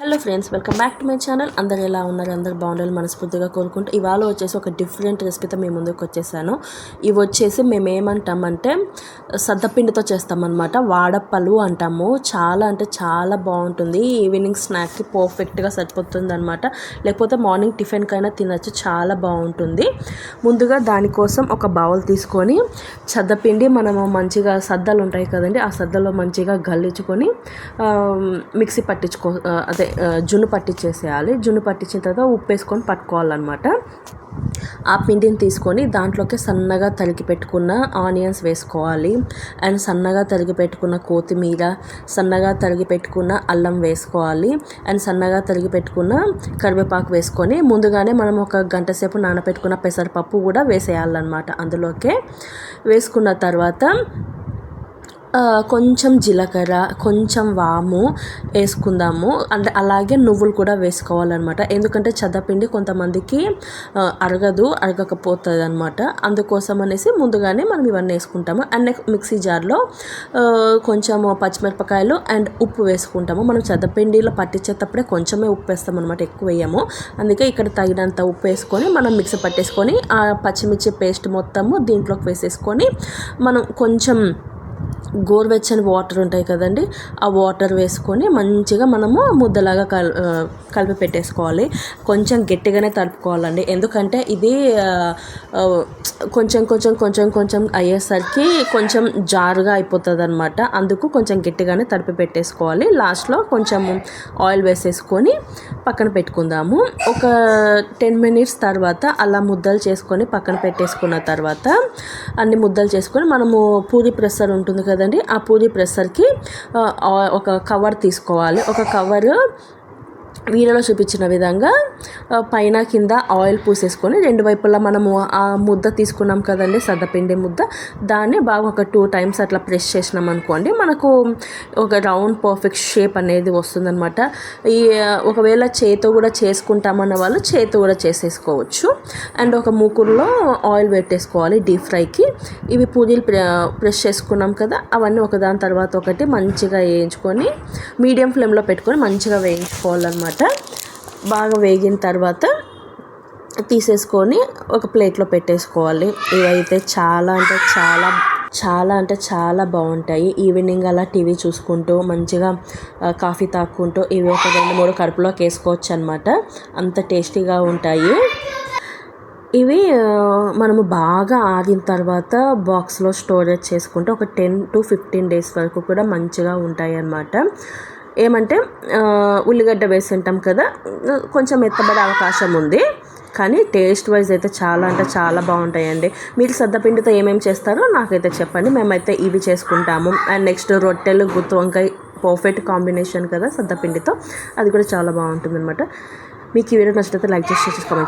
Hello friends welcome back to my channel. అందరు ఎలా ఉన్నారు? అందరు బాగుండాలి మనస్ఫూర్తిగా కోరుకుంటూ ఇవాళ వచ్చేసి ఒక డిఫరెంట్ రెసిపీతో మేము ముందుకు వచ్చేసాను. ఇవి వచ్చేసి మేము ఏమంటామంటే సద్దపిండితో చేస్తామన్నమాట. వాడపలు అంటాము. చాలా అంటే చాలా బాగుంటుంది. ఈవినింగ్ స్నాక్కి పర్ఫెక్ట్గా సరిపోతుంది అనమాట లేకపోతే మార్నింగ్ టిఫిన్కైనా తినచ్చు. చాలా బాగుంటుంది. ముందుగా దానికోసం ఒక బౌల్ తీసుకొని సద్దపిండి మనము మంచిగా సద్దలు ఉంటాయి కదండి ఆ సద్దలో మంచిగా గల్లించుకొని మిక్సీ పట్టించుకో అదే జున్ను పట్టించేసేయాలి జున్ను పట్టించిన తర్వాత ఉప్పు వేసుకొని పట్టుకోవాలన్నమాట. ఆ పిండిని తీసుకొని దాంట్లోకి సన్నగా తరిగి పెట్టుకున్న ఆనియన్స్ వేసుకోవాలి. అండ్ సన్నగా తరిగి పెట్టుకున్న కొత్తిమీర సన్నగా తరిగి పెట్టుకున్న అల్లం వేసుకోవాలి. అండ్ సన్నగా తరిగి పెట్టుకున్న కరివేపాకు వేసుకొని ముందుగానే మనం ఒక గంట సేపు నానబెట్టుకున్న పెసరపప్పు కూడా వేసేయాలన్నమాట అందులోకే. వేసుకున్న తర్వాత కొంచెం జీలకర్ర కొంచెం వాము వేసుకుందాము. అంటే అలాగే నువ్వులు కూడా వేసుకోవాలన్నమాట. ఎందుకంటే చదపిండి కొంతమందికి అరగదు అరగకపోతుంది అనమాట అందుకోసం అనేసి ముందుగానే మనం ఇవన్నీ వేసుకుంటాము. అండ్ నెక్స్ట్ మిక్సీ జార్లో కొంచెం పచ్చిమిరపకాయలు అండ్ ఉప్పు వేసుకుంటాము. మనం చద్దపిండిలో పట్టించేటప్పుడే కొంచెమే ఉప్పు వేస్తాం అనమాట ఎక్కువ వేయము. అందుకే ఇక్కడ తగినంత ఉప్పు వేసుకొని మనం మిక్సీ పట్టేసుకొని ఆ పచ్చిమిర్చి పేస్ట్ మొత్తము దీంట్లోకి వేసేసుకొని మనం కొంచెం గోరువెచ్చని వాటర్ ఉంటాయి కదండి ఆ వాటర్ వేసుకొని మంచిగా మనము ముద్దలాగా కల్ కలిపి పెట్టేసుకోవాలి. కొంచెం గట్టిగానే తడుపుకోవాలండి. ఎందుకంటే ఇది కొంచెం కొంచెం కొంచెం కొంచెం అయ్యేసరికి కొంచెం జారుగా అయిపోతుంది అనమాట అందుకు కొంచెం గట్టిగానే తడిపి పెట్టేసుకోవాలి. లాస్ట్లో కొంచెం ఆయిల్ వేసేసుకొని పక్కన పెట్టుకుందాము. ఒక టెన్ మినిట్స్ తర్వాత అలా ముద్దలు చేసుకొని పక్కన పెట్టేసుకున్న తర్వాత అన్ని ముద్దలు చేసుకొని మనము పూరి ప్రెసర్ ఉంటుంది కదండి ఆ పూరి ప్రెషర్కి ఒక కవర్ తీసుకోవాలి. ఒక కవర్ వీడియోలో చూపించిన విధంగా పైన కింద ఆయిల్ పూసేసుకొని రెండు వైపులా మనము ఆ ముద్ద తీసుకున్నాం కదండి సద్దపిండి ముద్ద. దాన్ని బాగా ఒక టూ టైమ్స్ అట్లా ప్రెస్ చేసినాం అనుకోండి మనకు ఒక రౌండ్ పర్ఫెక్ట్ షేప్ అనేది వస్తుందన్నమాట. ఈ ఒకవేళ చేతో కూడా చేసుకుంటామన్న వాళ్ళు చేతో కూడా చేసేసుకోవచ్చు. అండ్ ఒక మూకుల్లో ఆయిల్ పెట్టేసుకోవాలి డీప్ ఫ్రైకి. ఇవి పూరీలు ప్రెస్ చేసుకున్నాం కదా అవన్నీ ఒకదాని తర్వాత ఒకటి మంచిగా వేయించుకొని మీడియం ఫ్లేమ్లో పెట్టుకొని మంచిగా వేయించుకోవాలన్నమాట. అనమాట బాగా వేగిన తర్వాత తీసేసుకొని ఒక ప్లేట్లో పెట్టేసుకోవాలి. ఇవైతే చాలా అంటే చాలా చాలా అంటే చాలా బాగుంటాయి. ఈవినింగ్ అలా టీవీ చూసుకుంటూ మంచిగా కాఫీ తాక్కుంటూ ఇవి ఒక రెండు మూడు కడుపులోకి వేసుకోవచ్చు అనమాట అంత టేస్టీగా ఉంటాయి. ఇవి మనము బాగా ఆగిన తర్వాత బాక్స్లో స్టోరేజ్ చేసుకుంటే ఒక టెన్ టు ఫిఫ్టీన్ డేస్ వరకు కూడా మంచిగా ఉంటాయి అన్నమాట ఏమంటే ఉల్లిగడ్డ వేసి ఉంటాం కదా కొంచెం మెత్తబడే అవకాశం ఉంది. కానీ టేస్ట్ వైజ్ అయితే చాలా అంటే చాలా బాగుంటాయండి. మీరు సద్దపిండితో ఏమేమి చేస్తారో నాకైతే చెప్పండి. మేమైతే ఇవి చేసుకుంటాము. అండ్ నెక్స్ట్ రొట్టెలు గుత్తి వంకాయ పర్ఫెక్ట్ కాంబినేషన్ కదా సద్దపిండితో అది కూడా చాలా బాగుంటుంది అనమాట మీకు ఈ వీడియో నచ్చితే లైక్ చేసి చేసుకోవచ్చు